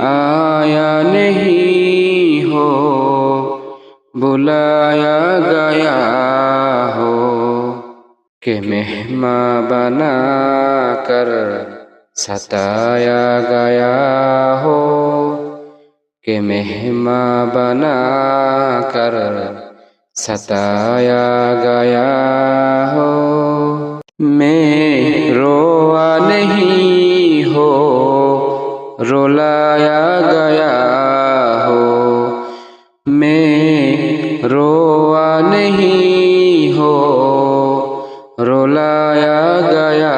आया नहीं हो, बुलाया गया हो, के मेहमा बना कर सताया गया हो, के मेहमा बना कर सताया गया हो। मैं रोआ नहीं हो रोलाया गया हो। मैं रोआ नहीं हो। रोलाया गया